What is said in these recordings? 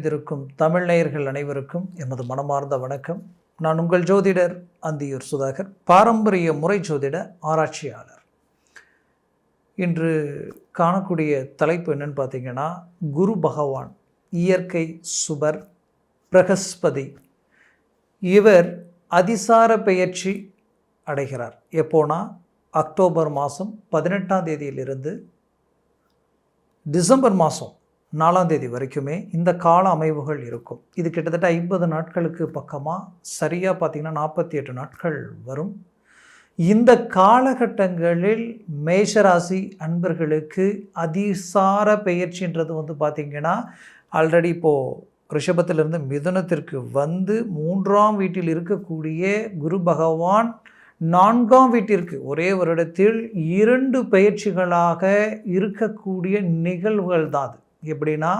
இணைந்திருக்கும் தமிழ் நேயர்கள் அனைவருக்கும் எமது மனமார்ந்த வணக்கம். நான் உங்கள் ஜோதிடர் அந்தியூர் சுதாகர் பாரம்பரிய முறை ஜோதிட ஆராய்ச்சியாளர். இன்று காணக்கூடிய தலைப்பு என்னன்னு பார்த்தீங்கன்னா குரு பகவான் இயற்கை சுபர் பிரகஸ்பதி. இவர் அதிசார பெயர்ச்சி அடைகிறார். எப்போனா அக்டோபர் மாதம் பதினெட்டாம் தேதியிலிருந்து டிசம்பர் மாதம் நாலாம் தேதி வரைக்குமே இந்த கால அமைவுகள் இருக்கும். இது கிட்டத்தட்ட ஐம்பது நாட்களுக்கு பக்கமாக சரியாக பார்த்திங்கன்னா நாற்பத்தி எட்டு நாட்கள் வரும். இந்த காலகட்டங்களில் மேஷராசி அன்பர்களுக்கு அதிசார பெயர்ச்சின்றது வந்து பார்த்திங்கன்னா ஆல்ரெடி இப்போது ரிஷபத்திலிருந்து மிதுனத்திற்கு வந்து மூன்றாம் வீட்டில் இருக்கக்கூடிய குரு பகவான் நான்காம் வீட்டிற்கு ஒரே வருடத்தில் இரண்டு பயிற்சிகளாக இருக்கக்கூடிய நிகழ்வுகள் தான் அது. எப்படின்னா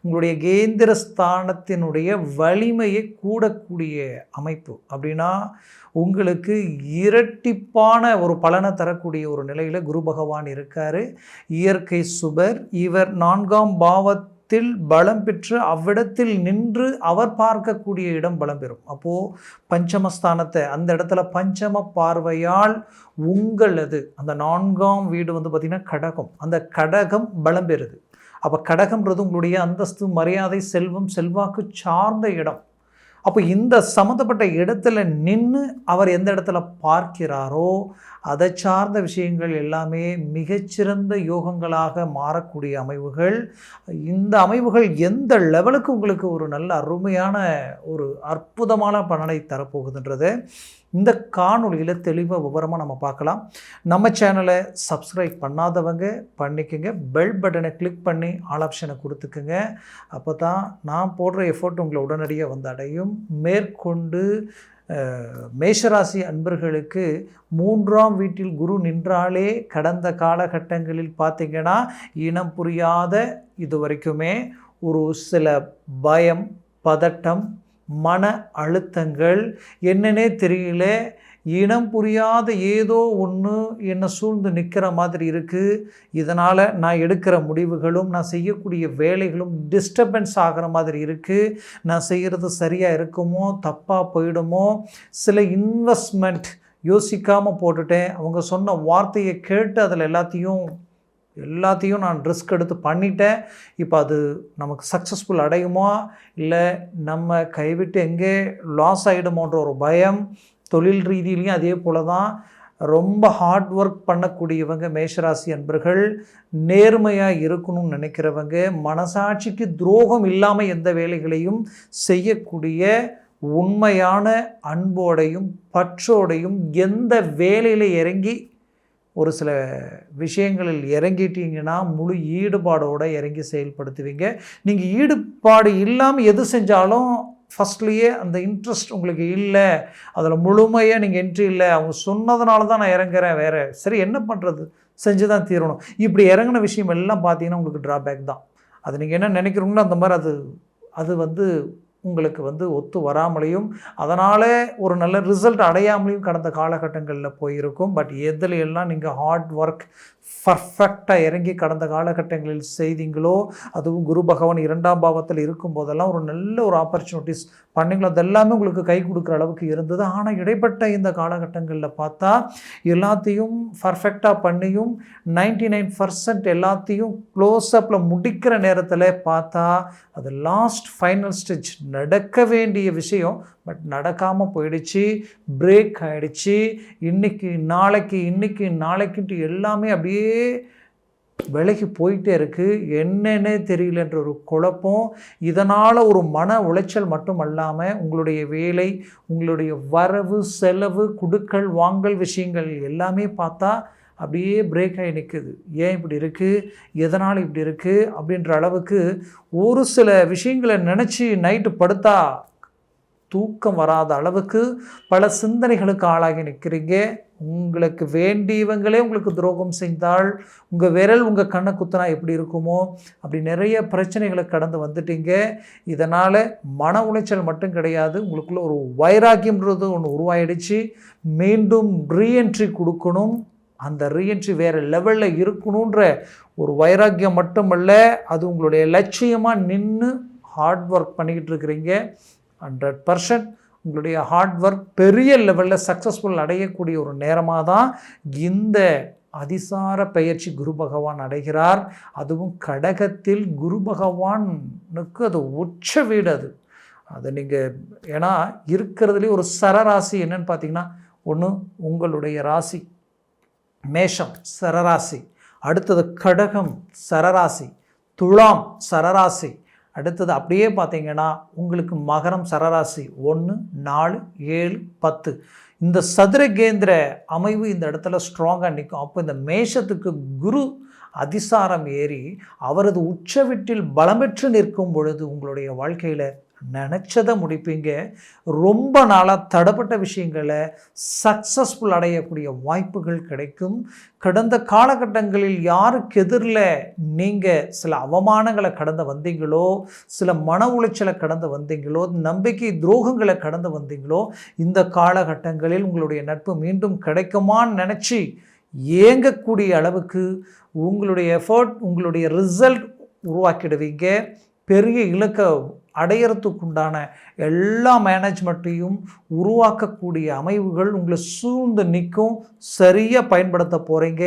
உங்களுடைய கேந்திர ஸ்தானத்தினுடைய வலிமையை கூடக்கூடிய அமைப்பு. அப்படின்னா உங்களுக்கு இரட்டிப்பான ஒரு பலனை தரக்கூடிய ஒரு நிலையில் குரு பகவான் இருக்கார். இயற்கை சுபர் இவர் நான்காம் பாவத் இடத்தில் பலம் பெற்று அவ்விடத்தில் நின்று அவர் பார்க்கக்கூடிய இடம் பலம் பெறும். அப்போது பஞ்சமஸ்தானத்தை அந்த இடத்துல பஞ்சம பார்வையால் உங்களது அந்த நான்காம் வீடு வந்து பார்த்திங்கன்னா கடகம். அந்த கடகம் பலம் பெறுது. அப்போ கடகம்ன்றது உங்களுடைய அந்தஸ்து மரியாதை செல்வம் செல்வாக்கு சார்ந்த இடம். அப்போ இந்த சம்மந்தப்பட்ட இடத்துல நின்று அவர் எந்த இடத்துல பார்க்கிறாரோ அதை சார்ந்த விஷயங்கள் எல்லாமே மிகச்சிறந்த யோகங்களாக மாறக்கூடிய அமைவுகள். இந்த அமைவுகள் எந்த லெவலுக்கு உங்களுக்கு ஒரு நல்ல அருமையான ஒரு அற்புதமான பலனை தரப்போகுதுன்றது இந்த காணொலியில் தெளிவாக விவரமாக நம்ம பார்க்கலாம். நம்ம சேனலை சப்ஸ்கிரைப் பண்ணாதவங்க பண்ணிக்கோங்க. பெல் பட்டனை கிளிக் பண்ணி ஆல் ஆப்ஷனை கொடுத்துக்குங்க. அப்போ தான் நான் போடுற எஃபோர்ட் உங்களை உடனடியாக வந்து அடையும். மேற்கொண்டு மேஷராசி அன்பர்களுக்கு மூன்றாம் வீட்டில் குரு நின்றாலே கடந்த காலகட்டங்களில் பார்த்திங்கன்னா இனம் புரியாத இது வரைக்குமே ஒரு சில பயம் பதட்டம் மன அழுத்தங்கள் என்னன்னே தெரியல. இனம் புரியாத ஏதோ ஒன்று என்னை சூழ்ந்து நிற்கிற மாதிரி இருக்குது இதனால் நான் எடுக்கிற முடிவுகளும் நான் செய்யக்கூடிய வேலைகளும் டிஸ்டர்பன்ஸ் ஆகிற மாதிரி இருக்குது நான் செய்கிறது சரியாக இருக்குமோ தப்பாக போயிடுமோ சில இன்வெஸ்ட்மெண்ட் யோசிக்காமல் போட்டுட்டேன். அவங்க சொன்ன வார்த்தையை கேட்டு அதில் எல்லாத்தையும் எல்லாத்தையும் நான் ரிஸ்க் எடுத்து பண்ணிட்டேன். இப்போ அது நமக்கு சக்ஸஸ்ஃபுல் அடையுமா? இல்லை நம்ம கைவிட்டு எங்கே லாஸ் ஆகிடுமோன்ற ஒரு பயம் தொழில் ரீதியிலையும் அதே போல தான் ரொம்ப ஹார்ட் ஒர்க் பண்ணக்கூடியவங்க மேஷராசி அன்பர்கள் நேர்மையாக இருக்கணும்னு நினைக்கிறவங்க மனசாட்சிக்கு துரோகம் இல்லாமல் எந்த வேலைகளையும் செய்யக்கூடிய உண்மையான அன்போடையும் பற்றோடையும் எந்த வேலையில் இறங்கி ஒரு சில விஷயங்களில் இறங்கிட்டீங்கன்னா முழு ஈடுபாடோடு இறங்கி செயல்படுத்துவீங்க. நீங்கள் ஈடுபாடு இல்லாமல் எது செஞ்சாலும் ஃபஸ்ட்லேயே அந்த இன்ட்ரெஸ்ட் உங்களுக்கு இல்லை. அதில் முழுமையாக நீங்கள் என்ட்ரி இல்லை. அவங்க சொன்னதுனால தான் நான் இறங்குறேன் வேறு. சரி என்ன பண்ணுறது செஞ்சு தான் தீரணும். இப்படி இறங்கின விஷயம் எல்லாம் பார்த்தீங்கன்னா உங்களுக்கு ட்ராபேக் தான். அது நீங்கள் என்ன நினைக்கிறீங்களோ அந்த மாதிரி அது அது வந்து உங்களுக்கு வந்து ஒத்து வராமலையும் அதனால் ஒரு நல்ல ரிசல்ட் அடையாமலையும் கடந்த காலகட்டங்களில் போயிருக்கும். பட் எதில் எல்லாம் நீங்கள் ஹார்ட் ஒர்க் பர்ஃபெக்டாக இறங்கி கடந்த காலகட்டங்களில் செய்தீங்களோ? அதுவும் குரு பகவான் இரண்டாம் பாவத்தில் இருக்கும் போதெல்லாம் ஒரு நல்ல ஒரு ஆப்பர்ச்சுனிட்டிஸ் பண்ணிங்களோ? அதெல்லாமே உங்களுக்கு கை கொடுக்குற அளவுக்கு இருந்தது. ஆனால் இடைப்பட்ட இந்த காலகட்டங்களில் பார்த்தா எல்லாத்தையும் பர்ஃபெக்டாக பண்ணியும் நைன்டி நைன் பர்சன்ட் எல்லாத்தையும் க்ளோஸ்அப்பில் முடிக்கிற நேரத்தில் பார்த்தா அது லாஸ்ட் ஃபைனல் ஸ்டெஜ் நடக்க வேண்டிய விஷயம் பட் நடக்காமல் போயிடுச்சு பிரேக் ஆகிடுச்சு இன்றைக்கி நாளைக்கு இன்றைக்கி நாளைக்குன்ட்டு எல்லாமே அப்படியே விலைக்கு போயிட்டே இருக்குது என்னென்னே தெரியலன்ற ஒரு குழப்பம். இதனால் ஒரு மன உளைச்சல் மட்டும் அல்லாமல் உங்களுடைய வேலை உங்களுடைய வரவு செலவு குடுக்கல் வாங்கல் விஷயங்கள் எல்லாமே பார்த்தா அப்படியே பிரேக் ஆகி நிற்குது ஏன் இப்படி இருக்குது எதனால் இப்படி இருக்குது அப்படின்ற அளவுக்கு ஒரு சில விஷயங்களை நினச்சி நைட்டு படுத்தா தூக்கம் வராத அளவுக்கு பல சிந்தனைகளுக்கு ஆளாகி நிற்கிறீங்க. உங்களுக்கு வேண்டியவங்களே உங்களுக்கு துரோகம் செய்தால் உங்கள் விரல் உங்கள் கண்ணை குத்தினா எப்படி இருக்குமோ? அப்படி நிறைய பிரச்சனைகளை கடந்து வந்துட்டீங்க. இதனால் மன உளைச்சல் மட்டும் கிடையாது. உங்களுக்குள்ள ஒரு வைராக்கியம்ன்றது ஒன்று உருவாயிடுச்சு. மீண்டும் ரீஎன்ட்ரி கொடுக்கணும். அந்த ரீஎன்ட்ரி வேறு லெவலில் இருக்கணுன்ற ஒரு வைராக்கியம் மட்டுமல்ல அது உங்களுடைய லட்சியமாக நின்று ஹார்ட் ஒர்க் பண்ணிக்கிட்டு இருக்கிறீங்க. ஹண்ட்ரட் பர்சன்ட் உங்களுடைய ஹார்ட் ஒர்க் பெரிய லெவலில் சக்ஸஸ்ஃபுல் அடையக்கூடிய ஒரு நேரமாக தான் இந்த அதிசார பெயர்ச்சி குரு பகவான் அடைகிறார். அதுவும் கடகத்தில் குரு பகவானுக்கு அது உச்ச வீடு அது. அதை நீங்கள் ஏன்னா இருக்கிறதுலே ஒரு சரராசி என்னன்னு பார்த்தீங்கன்னா ஒன்று உங்களுடைய ராசி மேஷம் சரராசி அடுத்தது கடகம் சரராசி துலாம் சரராசி அடுத்தது அப்படியே பார்த்தீங்கன்னா உங்களுக்கு மகரம் சரராசி ஒன்று நாலு ஏழு பத்து. இந்த சதுரகேந்திர அமைவு இந்த இடத்துல ஸ்ட்ராங்காக நிற்கும் அப்போ இந்த மேஷத்துக்கு குரு அதிசாரம் ஏறி அவரது உச்ச வீட்டில் நிற்கும் பொழுது உங்களுடைய வாழ்க்கையில் நினச்சதை முடிப்பீங்க. ரொம்ப நாளாக தடப்பட்ட விஷயங்களை சக்ஸஸ்ஃபுல் அடையக்கூடிய வாய்ப்புகள் கிடைக்கும். கடந்த காலகட்டங்களில் யாருக்கு எதிரில் நீங்கள் சில அவமானங்களை கடந்து வந்தீங்களோ சில மன உளைச்சலை கடந்து வந்தீங்களோ நம்பிக்கை துரோகங்களை கடந்து வந்தீங்களோ இந்த காலகட்டங்களில் உங்களுடைய நட்பு மீண்டும் கிடைக்குமான்னு நினச்சி ஏங்கக்கூடிய அளவுக்கு உங்களுடைய எஃபர்ட் உங்களுடைய ரிசல்ட் உருவாக்கிடுவீங்க. பெரிய இலக்கை அடையிறதுக்குண்டான எல்லா மேனேஜ்மெண்ட்டையும் உருவாக்கக்கூடிய அமைவுகள் உங்களை சூழ்ந்து நிற்கும். சரியாக பயன்படுத்த போகிறீங்க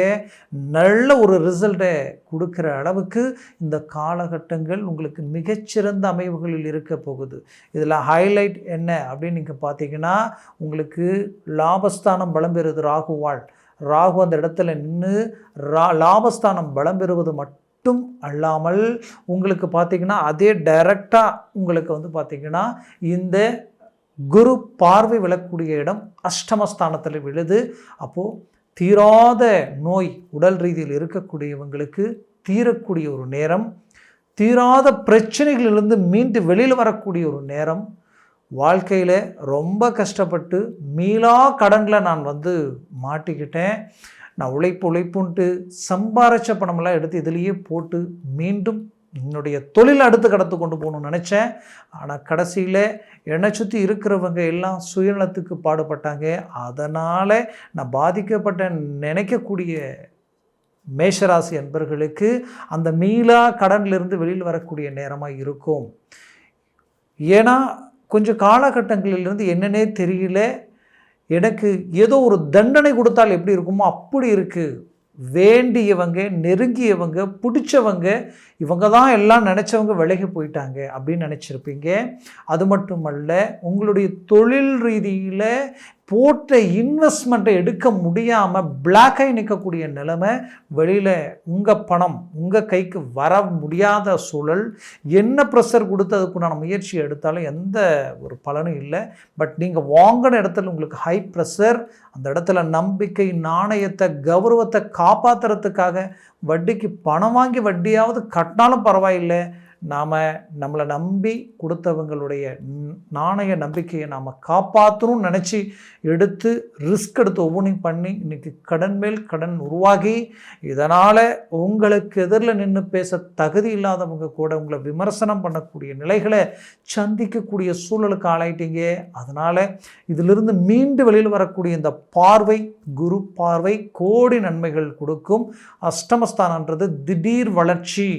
நல்ல ஒரு ரிசல்ட்டை கொடுக்குற அளவுக்கு இந்த காலகட்டங்கள் உங்களுக்கு மிகச்சிறந்த அமைவுகளில் இருக்க போகுது. இதில் ஹைலைட் என்ன அப்படின்னு நீங்கள் பார்த்தீங்கன்னா உங்களுக்கு லாபஸ்தானம் பலம் பெறுது ராகுவாள் ராகு அந்த இடத்துல நின்று ரா லாபஸ்தானம் பலம் பெறுவது மட்டும் மட்டும் அல்லாமல் உங்களுக்கு பார்த்திங்கன்னா அதே டைரக்டாக உங்களுக்கு வந்து பார்த்திங்கன்னா இந்த குரு பார்வை விழக்கூடிய இடம் அஷ்டமஸ்தானத்தில் விழுது. அப்போது தீராத நோய் உடல் ரீதியில் இருக்கக்கூடியவங்களுக்கு தீரக்கூடிய ஒரு நேரம் தீராத பிரச்சனைகளிலிருந்து மீண்டு வெளியில் வரக்கூடிய ஒரு நேரம் வாழ்க்கையில் ரொம்ப கஷ்டப்பட்டு மீளா கடனில் நான் வந்து மாட்டிக்கிட்டேன். நான் உழைப்பு உழைப்புன்ட்டு சம்பாரிச்ச பணமெல்லாம் எடுத்து இதுலேயே போட்டு மீண்டும் என்னுடைய தொழில் அடுத்து கடத்து கொண்டு போகணும்னு நினச்சேன். ஆனால் கடைசியில் என்னை சுற்றி இருக்கிறவங்க எல்லாம் சுயநலத்துக்கு பாடுபட்டாங்க. அதனால் நான் பாதிக்கப்பட்ட நினைக்கக்கூடிய மேஷராசி அன்பர்களுக்கு அந்த மீளா கடன்லேருந்து வெளியில் வரக்கூடிய நேரமாக இருக்கும். ஏன்னா கொஞ்சம் காலகட்டங்களிலிருந்து என்னன்னே தெரியல. எனக்கு ஏதோ ஒரு தண்டனை கொடுத்தால் எப்படி இருக்குமோ அப்படி இருக்குது வேண்டியவங்க நெருங்கியவங்க பிடிச்சவங்க இவங்க தான் எல்லாம் நினச்சவங்க விலகி போயிட்டாங்க அப்படின்னு நினச்சிருப்பீங்க. அது மட்டுமல்ல உங்களுடைய தொழில் ரீதியில் போட்ட இன்வெஸ்ட்மெண்ட்டை எடுக்க முடியாமல் பிளாக்காகி நிற்கக்கூடிய நிலைமை வெளியில் உங்கள் பணம் உங்கள் கைக்கு வர முடியாத சூழல் என்ன ப்ரெஷர் கொடுத்து அதுக்குண்டான முயற்சி எடுத்தாலும் எந்த ஒரு பலனும் இல்லை. பட் நீங்கள் வாங்கின இடத்துல உங்களுக்கு ஹை ப்ரெஷர் அந்த இடத்துல நம்பிக்கை நாணயத்தை கௌரவத்தை காப்பாற்றுறதுக்காக வட்டிக்கு பணம் வாங்கி வட்டியாவது கட்டினாலும் பரவாயில்லை. நாம் நம்மளை நம்பி கொடுத்தவங்களுடைய நாணய நம்பிக்கையை நாம் காப்பாற்றணும்னு நினச்சி எடுத்து ரிஸ்க் எடுத்து ஒவ்வொன்றையும் பண்ணி இன்றைக்கி கடன் மேல் கடன் உருவாகி இதனால் உங்களுக்கு எதிரில் நின்று பேச தகுதி இல்லாதவங்க கூட உங்களை விமர்சனம் பண்ணக்கூடிய நிலைகளை சந்திக்கக்கூடிய சூழலுக்கு ஆளாயிட்டீங்க. அதனால் இதிலிருந்து மீண்டு வெளியில் வரக்கூடிய இந்த பார்வை குரு பார்வை கோடி நன்மைகள் கொடுக்கும். அஷ்டமஸ்தானன்றது திடீர் வளர்ச்சி.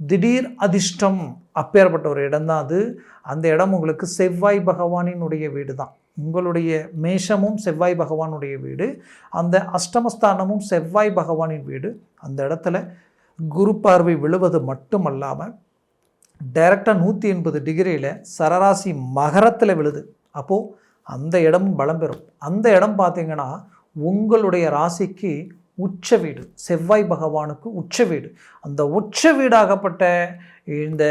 திடீர் அதிர்ஷ்டம் அப்பேற்பட்ட ஒரு இடம் தான் அது. அந்த இடம் உங்களுக்கு செவ்வாய் பகவானினுடைய வீடு தான் உங்களுடைய மேஷமும் செவ்வாய் பகவானுடைய வீடு. அந்த அஷ்டமஸ்தானமும் செவ்வாய் பகவானின் வீடு. அந்த இடத்துல குரு பார்வை விழுவது மட்டுமல்லாமல் டைரெக்டாக நூற்றி எண்பது டிகிரியில் சரராசி மகரத்தில் விழுது. அப்போது அந்த இடமும் பலம் பெறும். அந்த இடம் பார்த்திங்கன்னா உங்களுடைய ராசிக்கு உச்ச வீடு செவ்வாய் பகவானுக்கு உச்ச வீடு. அந்த உச்ச வீடாகப்பட்ட இந்த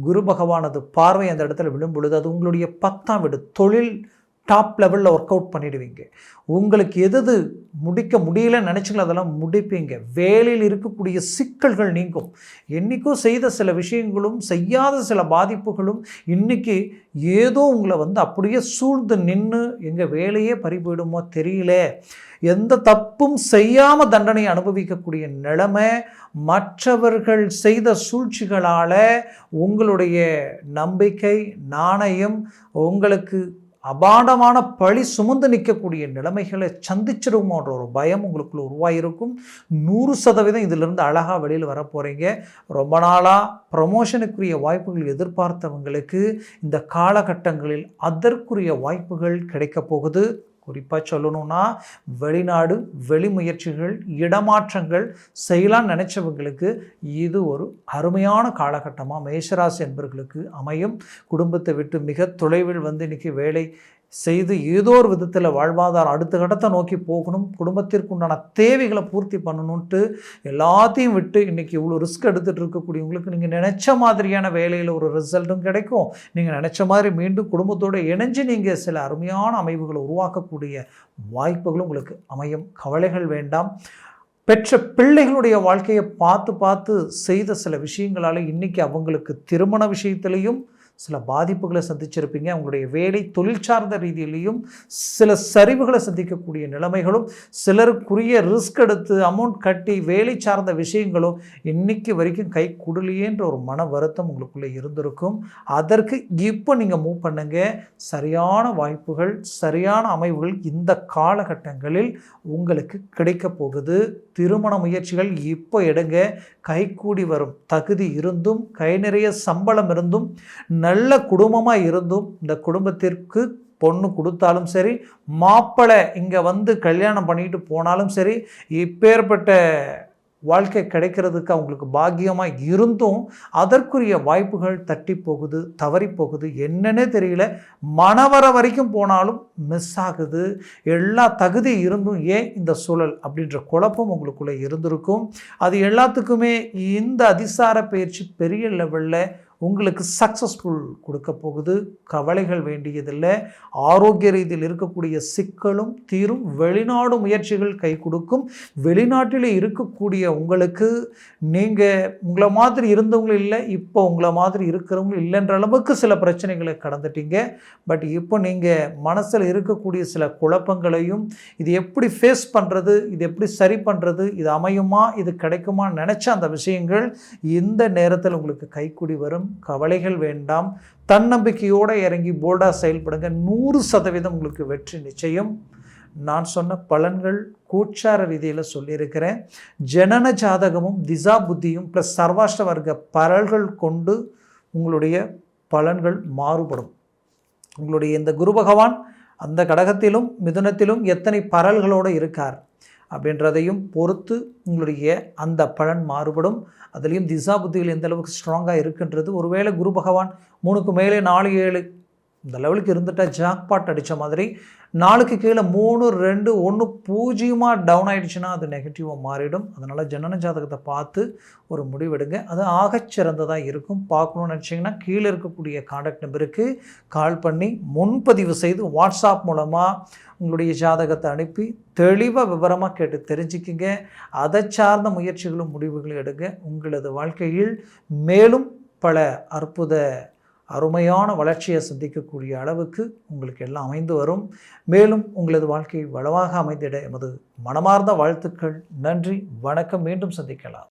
குரு பகவானது பார்வை அந்த இடத்துல விழும் பொழுது அது உங்களுடைய பத்தாம் வீடு தொழில் டாப் லெவலில் ஒர்க் அவுட் பண்ணிடுவீங்க. உங்களுக்கு எது முடிக்க முடியலன்னு நினச்சிங்களோ அதெல்லாம் முடிப்பீங்க. வேலையில் இருக்கக்கூடிய சிக்கல்கள் நீங்கும். என்றைக்கோ செய்த சில விஷயங்களும் செய்யாத சில பாதிப்புகளும் இன்றைக்கி ஏதோ உங்களை வந்து அப்படியே சூழ்ந்து நின்று எங்கள் வேலையே பறிபோயிடுமோ தெரியல. எந்த தப்பும் செய்யாமல் தண்டனை அனுபவிக்கக்கூடிய நிலைமை மற்றவர்கள் செய்த சூழ்ச்சிகளால் உங்களுடைய நம்பிக்கை நாணயம் உங்களுக்கு அபாண்டமான பழி சுமந்து நிற்கக்கூடிய நிலைமைகளை சந்திச்சிருமோன்ற ஒரு பயம் உங்களுக்குள்ள உருவாகிருக்கும் நூறு சதவீதம் இதிலிருந்து அழகாக வெளியில் வர போகிறீங்க ரொம்ப நாளாக ப்ரமோஷனுக்குரிய வாய்ப்புகள் எதிர்பார்த்தவங்களுக்கு இந்த காலகட்டங்களில் அதற்குரிய வாய்ப்புகள் கிடைக்கப் போகுது. குறிப்பாக சொல்லணும்னா வெளிநாடு வெளி முயற்சிகள் இடமாற்றங்கள் செய்யலாம்னு நினச்சவங்களுக்கு இது ஒரு அருமையான காலகட்டமாக மேஷராசி என்பவர்களுக்கு அமையும். குடும்பத்தை விட்டு மிக தொலைவில் வந்து இன்றைக்கி வேலை செய்து ஏதோ ஒரு விதத்தில் வாழ்வாதாரம் அடுத்த கட்டத்தை நோக்கி போகணும் குடும்பத்திற்கு உண்டான தேவைகளை பூர்த்தி பண்ணணுன்ட்டு எல்லாத்தையும் விட்டு இன்றைக்கி இவ்வளோ ரிஸ்க் எடுத்துகிட்டு இருக்கக்கூடியவங்களுக்கு நீங்கள் நினச்ச மாதிரியான வேலையில் ஒரு ரிசல்ட்டும் கிடைக்கும். நீங்கள் நினச்ச மாதிரி மீண்டும் குடும்பத்தோடு இணைஞ்சு நீங்கள் சில அருமையான அமைவுகளை உருவாக்கக்கூடிய வாய்ப்புகளும் உங்களுக்கு அமையும். கவலைகள் வேண்டாம். பெற்ற பிள்ளைகளுடைய வாழ்க்கையை பார்த்து பார்த்து செய்த சில விஷயங்களால் இன்றைக்கி அவங்களுக்கு திருமண விஷயத்திலையும் சில பாதிப்புகளை சந்திச்சிருப்பீங்க. உங்களுடைய வேலை தொழில் சார்ந்த ரீதியிலையும் சில சரிவுகளை சந்திக்கக்கூடிய நிலைமைகளும் சிலருக்குரிய ரிஸ்க் எடுத்து அமௌண்ட் கட்டி வேலை சார்ந்த விஷயங்களும் இன்னைக்கு வரைக்கும் கை கொடுலையேன்ற ஒரு மன வருத்தம் உங்களுக்குள்ளே இருந்திருக்கும். அதற்கு இப்போ நீங்கள் மூவ் பண்ணுங்க. சரியான வாய்ப்புகள் சரியான அமைவுகள் இந்த காலகட்டங்களில் உங்களுக்கு கிடைக்க போகுது. திருமண முயற்சிகள் இப்போ எடுங்க. கைகூடி வரும். தகுதி இருந்தும் கை நிறைய சம்பளம் இருந்தும் நல்ல குடும்பமாக இருந்தும் இந்த குடும்பத்திற்கு பொண்ணு கொடுத்தாலும் சரி மாப்பிள்ளை இங்கே வந்து கல்யாணம் பண்ணிட்டு போனாலும் சரி இப்பேற்பட்ட வாழ்க்கை கிடைக்கிறதுக்கு அவங்களுக்கு பாக்கியமாக இருந்தும் அதற்குரிய வாய்ப்புகள் தட்டி போகுது தவறி போகுது என்னன்னே தெரியல. மனவர வரைக்கும் போனாலும் மிஸ் ஆகுது. எல்லா தகுதி இருந்தும் ஏன் இந்த சூழல் அப்படின்ற குழப்பம் உங்களுக்குள்ளே இருந்திருக்கும். அது எல்லாத்துக்குமே இந்த அதிசார பயிற்சி பெரிய லெவலில் உங்களுக்கு சக்ஸஸ்ஃபுல் கொடுக்க போகுது. கவலைகள் வேண்டியதில்லை. ஆரோக்கிய ரீதியில் இருக்கக்கூடிய சிக்கலும் தீரும் வெளிநாடு முயற்சிகள் கை கொடுக்கும். வெளிநாட்டில் இருக்கக்கூடிய உங்களுக்கு நீங்கள் உங்களை மாதிரி இருந்தவங்களும் இல்லை இப்போ உங்களை மாதிரி இருக்கிறவங்களும் இல்லைன்ற அளவுக்கு சில பிரச்சனைகளை கடந்துட்டீங்க. பட் இப்போ நீங்கள் மனசில் இருக்கக்கூடிய சில குழப்பங்களையும் இது எப்படி ஃபேஸ் பண்ணுறது இது எப்படி சரி பண்ணுறது இது அமையுமா இது கிடைக்குமான்னு நினச்ச அந்த விஷயங்கள் இந்த நேரத்தில் உங்களுக்கு கைக்கூடி வரும். கவலைகள் வேண்டாம். தன்னம்பிக்கையோடு இறங்கி போல்டாக செயல்படுங்க. நூறு சதவீதம் உங்களுக்கு வெற்றி நிச்சயம். நான் சொன்ன பலன்கள் கூச்சார ரீதியில் சொல்லியிருக்கிறேன். ஜனன ஜாதகமும் திசா புத்தியும் ப்ளஸ் சர்வாஷ்ட வர்க்க பரல்கள் கொண்டு உங்களுடைய பலன்கள் மாறுபடும். உங்களுடைய இந்த குரு பகவான் அந்த கடகத்திலும் மிதுனத்திலும் எத்தனை பரல்களோடு இருக்கார்? அப்படின்றதையும் பொறுத்து உங்களுடைய அந்த பலன் மாறுபடும். அதுலேயும் திசா புத்திகள் எந்த அளவுக்கு ஸ்ட்ராங்காக இருக்குன்றது. ஒருவேளை குரு பகவான் மூணுக்கு மேலே நாலு ஏழு இந்த லெவலுக்கு இருந்துட்டால் ஜாக்பாட் அடித்த மாதிரி நாளுக்கு கீழே மூணு ரெண்டு ஒன்று பூஜ்ஜியமாக டவுன் ஆகிடுச்சுன்னா அது நெகட்டிவாக மாறிடும். அதனால் ஜனன ஜாதகத்தை பார்த்து ஒரு முடிவெடுங்க. அது ஆகச்சிறந்ததாக இருக்கும். பார்க்கணுன்னு நினச்சிங்கன்னா கீழே இருக்கக்கூடிய காண்டாக்ட் நம்பருக்கு கால் பண்ணி முன்பதிவு செய்து வாட்ஸ்அப் மூலமாக உங்களுடைய ஜாதகத்தை அனுப்பி தெளிவாக விவரமாக கேட்டு தெரிஞ்சுக்கிங்க. அதை சார்ந்த முயற்சிகளும் முடிவுகளும் எடுங்க. உங்களது வாழ்க்கையில் மேலும் பல அற்புத அருமையான வளர்ச்சியை சந்திக்கக்கூடிய அளவுக்கு உங்களுக்கு எல்லாம் அமைந்து வரும். மேலும் உங்களது வாழ்க்கை வளமாக அமைந்திட எமது மனமார்ந்த வாழ்த்துக்கள். நன்றி. வணக்கம். மீண்டும் சந்திக்கலாம்.